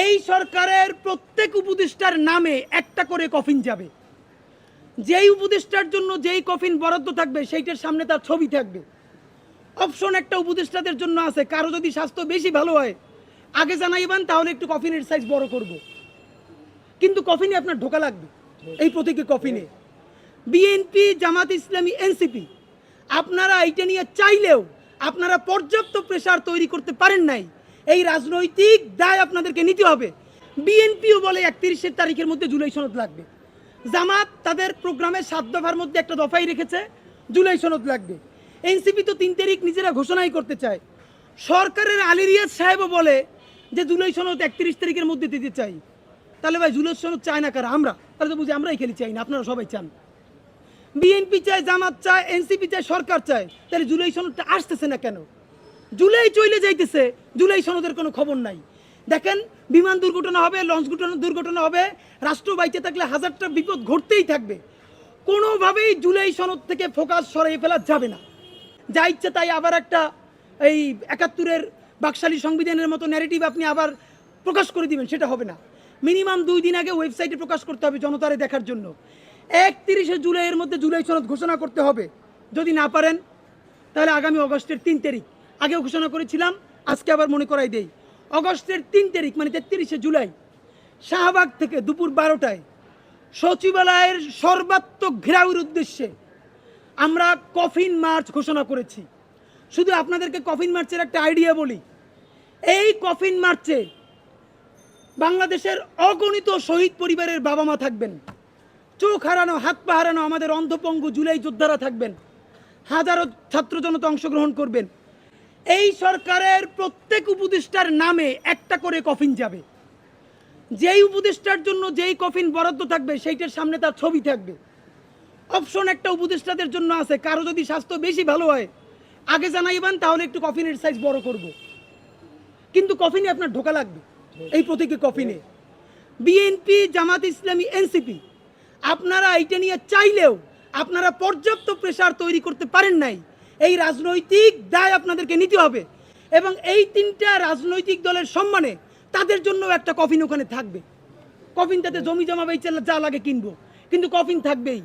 এই সরকারের প্রত্যেক উপদেষ্টার নামে একটা করে কফিন যাবে। যেই উপদেষ্টার জন্য যেই কফিন বরাদ্দ থাকবে, সেইটার সামনে তার ছবি থাকবে। অপশন একটা উপদেষ্টাদের জন্য আছে, কারও যদি স্বাস্থ্য বেশি ভালো হয়, আগে জানাইবেন তাহলে একটু কফিনের সাইজ বড় করব। কিন্তু কফিনে আপনার ঢোকা লাগবে, এই প্রতীকী কফিনে। বিএনপি জামাত ইসলামী এনসিপি আপনারা এইটা নিয়ে চাইলেও আপনারা পর্যাপ্ত প্রেসার তৈরি করতে পারেন নাই। এই রাজনৈতিক দায় আপনাদেরকে নিতে হবে। বিএনপিও বলে একত্রিশের তারিখের মধ্যে জুলাই সনদ লাগবে। জামাত তাদের প্রোগ্রামের সাত দফার মধ্যে একটা দফাই রেখেছে, জুলাই সনদ লাগবে। এনসিপি তো তিন তারিখ নিজেরা ঘোষণাই করতে চায়। সরকারের আলিরিয়াজ সাহেবও বলে যে জুলাই সনদ একত্রিশ তারিখের মধ্যে দিতে চাই। তাহলে ভাই, জুলাই সনদ চায় না কারা? আমরা? তাহলে তো বুঝি আমরাই খেলি চাই না, আপনারা সবাই চান। বিএনপি চায়, জামাত চায়, এনসিপি চায়, সরকার চায়। তাহলে জুলাই সনদটা আসতেছে না কেন? জুলাই চলে যাইতেছে। জুলাই সনদের কোনো খবর নাই। দেখেন, বিমান দুর্ঘটনা হবে, লঞ্চ দুর্ঘটনা দুর্ঘটনা হবে, রাষ্ট্র বাইচে থাকলে হাজারটা বিপদ ঘটতেই থাকবে। কোনোভাবেই জুলাই সনদ থেকে ফোকাস সরিয়ে ফেলা যাবে না। যা ইচ্ছে তাই আবার একটা এই একাত্তরের বাকশালী সংবিধানের মতো ন্যারেটিভ আপনি আবার প্রকাশ করে দিবেন, সেটা হবে না। মিনিমাম দুই দিন আগে ওয়েবসাইটে প্রকাশ করতে হবে জনতারে দেখার জন্য। একত্রিশে জুলাইয়ের মধ্যে জুলাই সনদ ঘোষণা করতে হবে। যদি না পারেন, তাহলে আগামী অগস্টের তিন তারিখ। আগেও ঘোষণা করেছিলাম, আজকে আবার মনে করাই দেই। অগস্টের তিন তারিখ মানে তেত্রিশে জুলাই, শাহবাগ থেকে দুপুর বারোটায় সচিবালয়ের সর্বাত্মক ঘেরাউর উদ্দেশ্যে আমরা কফিন মার্চ ঘোষণা করেছি। শুধু আপনাদেরকে কফিন মার্চের একটা আইডিয়া বলি। এই কফিন মার্চে বাংলাদেশের অগণিত শহীদ পরিবারের বাবা মা থাকবেন। চোখ হারানো, হাত পা হারানো আমাদের অন্ধপঙ্গু জুলাই যোদ্ধারা থাকবেন। হাজারো ছাত্র জনতা অংশগ্রহণ করবেন। এই সরকারের প্রত্যেক উপদেষ্টার নামে একটা করে কফিন যাবে। যেই উপদেষ্টার জন্য যেই কফিন বরাদ্দ থাকবে, সেইটার সামনে তার ছবি থাকবে। অপশন একটা উপদেষ্টাদের জন্য আছে। কারও যদি স্বাস্থ্য বেশি ভালো হয়, আগে জানাইবেন, তাহলে একটু কফিনের সাইজ বড় করব। কিন্তু কফিনে আপনার ঢোকা লাগবে, এই প্রতীকী কফিনে। বিএনপি জামাত ইসলামী এনসিপি আপনারা এইটা নিয়ে চাইলেও আপনারা পর্যাপ্ত প্রেসার তৈরি করতে পারেন নাই। এই রাজনৈতিক দায় আপনাদেরকে নিতে হবে। এবং এই তিনটা রাজনৈতিক দলের সম্মানে তাদের জন্য একটা কফিন ওখানে থাকবে। কফিন তাতে জমি জমা বেচে যা লাগে কিনবো। কিন্তু কফিন থাকবেই।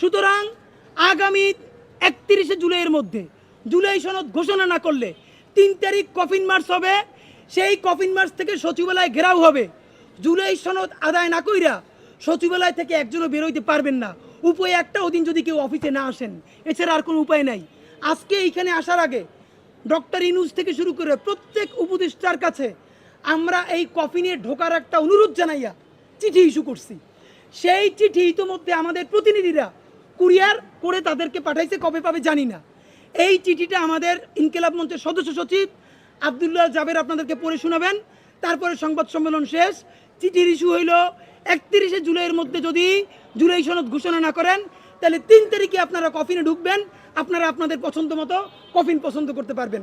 সুতরাং আগামী একত্রিশে জুলাইয়ের মধ্যে, জুলাই সনদ ঘোষণা না করলে তিন তারিখ কফিন মার্চ হবে। সেই কফিন মার্চ থেকে সচিবালয় ঘেরাও হবে। জুলাই সনদ আদায় না কইরা সচিবালয় থেকে একজনও বেরোইতে পারবেন না। উপায় একটা ওদিন যদি কেউ অফিসে না আসেন, এছাড়া আর কোনো উপায় নাই। আজকে এইখানে আসার আগে ডক্টর ইনুজ থেকে শুরু করে প্রত্যেক উপদেষ্টার কাছে আমরা এই কফি নিয়ে ঢোকার একটা অনুরোধ জানাইয়া চিঠি ইস্যু করছি। সেই চিঠি ইতোমধ্যে আমাদের প্রতিনিধিরা কুরিয়ার করে তাদেরকে পাঠাইছে, কবে পাবে জানি না। এই চিঠিটা আমাদের ইনকেলাব মঞ্চের সদস্য সচিব আবদুল্লাহ জাবের আপনাদেরকে পড়ে শোনাবেন। তারপরে সংবাদ সম্মেলন শেষ। চিঠির ইস্যু হইল একত্রিশে জুলাইয়ের মধ্যে যদি জুলাই সনদ ঘোষণা না করেন তাহলে তিন তারিখে আপনারা কফিনে ঢুকবেন। আপনারা আপনাদের পছন্দ মতো কফিন পছন্দ করতে পারবেন।